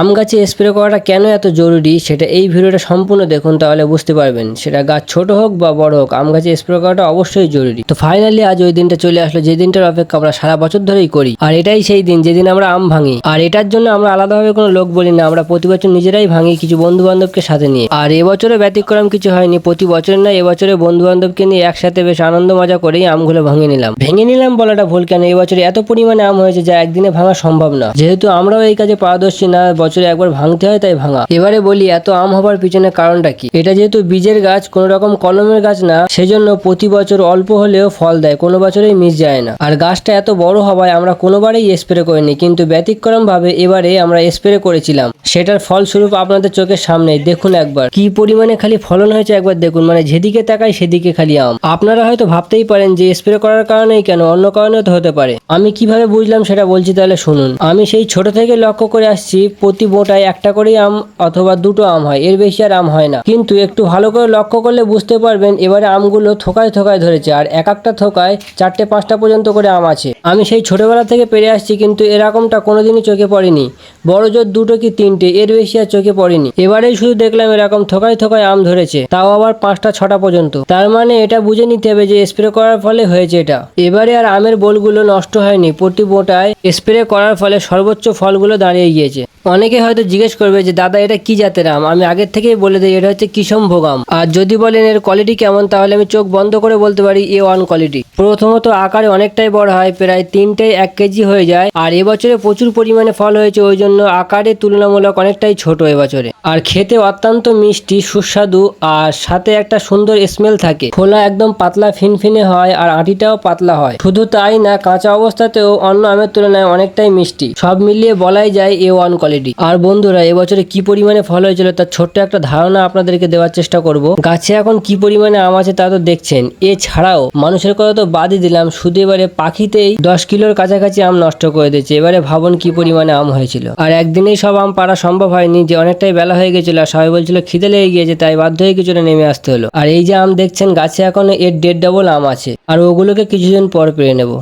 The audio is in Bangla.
আম গাছে স্প্রে করাটা কেন এত জরুরি সেটা এই ভিডিওটা সম্পূর্ণ দেখুন তাহলে বুঝতে পারবেন। সেটা গাছ ছোট হোক বা বড় হোক, আম গাছে স্প্রে করাটা অবশ্যই জরুরি। তো ফাইনালি আজ ওই দিনটা চলে আসলো, যে দিনটার অপেক্ষা আমরা সারা বছর ধরেই করি। আর এটাই সেই দিন, যেদিন আমরা আম ভাঙি। আর এটার জন্য আমরা আলাদাভাবে কোনো লোক বলি না, আমরা প্রতি বছর নিজেরাই ভাঙি কিছু বন্ধু বান্ধবকে সাথে নিয়ে। আর এবছরে ব্যতিক্রম কিছু হয়নি, প্রতি বছর না এবছরে বন্ধু বান্ধবকে নিয়ে একসাথে বেশ আনন্দ মজা করেই আমগুলো ভাঙে নিলাম। ভেঙে নিলাম বলাটা ভুল কেন? এবছরে এত পরিমাণে আম হয়েছে যা একদিনে ভাঙা সম্ভব না। যেহেতু আমরাও এই কাজে পারদর্শী না বছরে একবার ভাঙতে হয়, তাই ভাঙা। এবারে বলি, এত আম হবার পিছনে কারণটা কি? এটা যেহেতু বীজের গাছ কোন রকম কলমের গাছ না, সেজন্য প্রতি বছর অল্প হলেও ফল দেয়, কোনো বছরেই মিস যায় না। আর গাছটা এত বড় হওয়ায় আমরা কোনোবারেই স্প্রে করিনি, কিন্তু ব্যতিক্রম ভাবে এবারে আমরা স্প্রে করেছিলাম। সেটার ফলস্বরূপ আপনাদের চোখের সামনে, দেখুন একবার। কি পরিমাণে খালি ফলন হয়েছে একবার দেখুন মানে যেদিকে তাকাই সেদিকে খালি আম। আপনারা হয়তো ভাবতেই পারেন যে স্প্রে করার কারণেই কেন, অন্য কারণেও তো হতে পারে। আমি কীভাবে বুঝলাম সেটা বলছি তাহলে শুনুন। আমি সেই ছোট থেকে লক্ষ্য করে আসছি প্রতি বোটায় একটা করেই আম অথবা দুটো আম হয়। এর বেশি আর আম হয় না। কিন্তু একটু ভালো করে লক্ষ্য করলে বুঝতে পারবেন এবারে আমগুলো থোকায় থোকায় ধরেছে আর এক একটা থোকায় চারটে পাঁচটা পর্যন্ত করে আম আছে। আমি সেই ছোটবেলা থেকে পেরে আসছি কিন্তু এরকমটা কোনোদিনই চোখে পড়েনি। বড় জোর দুটো কি তিনটে, এর বেশি আর চোখে পড়েনি। এবারেই শুধু দেখলাম এরকম থোকায় থোকায় আম ধরেছে, তাও আবার পাঁচটা, ছটা পর্যন্ত। তার মানে এটা বুঝে নিতে হবে যে স্প্রে করার ফলে হয়েছে এটা। এবারে আর আমের বোলগুলো নষ্ট হয়নি। প্রতি বোটায় স্প্রে করার ফলে সর্বোচ্চ ফলগুলো দাঁড়িয়ে গিয়েছে। অনেকে হয়তো জিজ্ঞেস করবে যে, দাদা, এটা কি জাতের আম? আমি আগের থেকেই বলে দিই, এটা হচ্ছে কিষমভোগ আম। আর যদি বলেন এর কোয়ালিটি কেমন, তাহলে আমি চোখ বন্ধ করে বলতে পারি এ ওয়ান কোয়ালিটি প্রথমত আকারে অনেকটাই বড় হয়, প্রায় তিনটে এক কেজি হয়ে যায়। আর এবছরে প্রচুর পরিমাণে ফল হয়েছে, ওই জন্য আকারে তুলনামূলক অনেকটাই ছোট এবছরে। আর খেতে অত্যন্ত মিষ্টি, সুস্বাদু, আর সাথে একটা সুন্দর স্মেল থাকে। খোলা একদম পাতলা ফিনফিনে হয়, আর আটিটাও পাতলা হয়। শুধু তাই না, কাঁচা অবস্থাতেও অন্য আমের তুলনায় অনেকটাই মিষ্টি। সব মিলিয়ে বলাই যায় এ ওয়ান কোয়ালিটি আর বন্ধুরা, এবছরে কি পরিমাণে ফল হয়েছিল তার ছোট্ট একটা ধারণা আপনাদেরকে দেওয়ার চেষ্টা করব। গাছে এখন কি পরিমাণে আম আছে তা তো দেখছেন। এছাড়াও মানুষের কথা তো বাদই দিলাম, শুধু এবারে পাখিতেই দশ কিলোর কাছাকাছি আম নষ্ট করে দিয়েছে। এবারে ভাবুন কি পরিমাণে আম হয়েছিল। আর একদিনেই সব আম পাড়া সম্ভব হয়নি, যে অনেকটাই বেলা হয়ে গেছিল আর সবাই বলছিল খিদে লেগে গিয়েছে, তাই বাধ্য হয়ে কিছুটা নেমে আসতে হলো। আর এই যে আম দেখছেন, গাছে এখন এর দেড় ডবল আম আছে। আর ওগুলোকে কিছুদিন পর পেরে নেব।